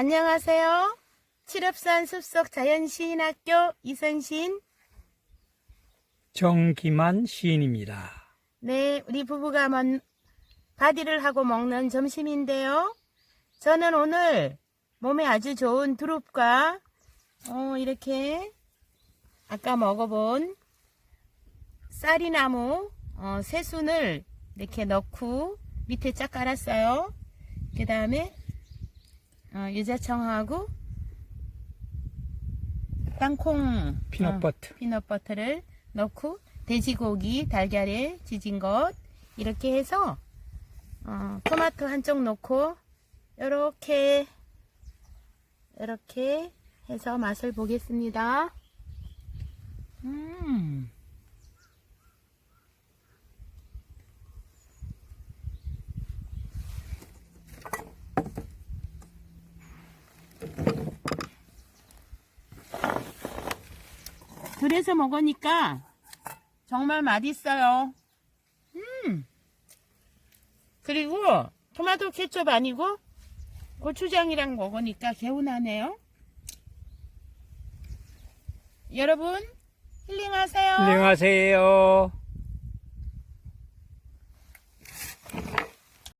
안녕하세요. 칠업산 숲속 자연시인학교 이선신. 정기만 시인입니다. 네, 우리 부부가 먼 바디를 하고 먹는 점심인데요. 저는 오늘 몸에 아주 좋은 두릅과 어, 이렇게 아까 먹어본 쌀이나무 어, 새순을 이렇게 넣고 밑에 쫙 깔았어요. 그 다음에 어, 유자청하고 땅콩 피넛버터. 어, 피넛버터를 넣고 돼지고기 달걀에 지진 것 이렇게 해서 어, 토마토 한쪽 넣고 이렇게 이렇게 해서 맛을 보겠습니다. 음. 그래서 먹으니까 정말 맛있어요. 음. 그리고 토마토 케첩 아니고 고추장이랑 먹으니까 개운하네요. 여러분 힐링하세요. 안녕하세요.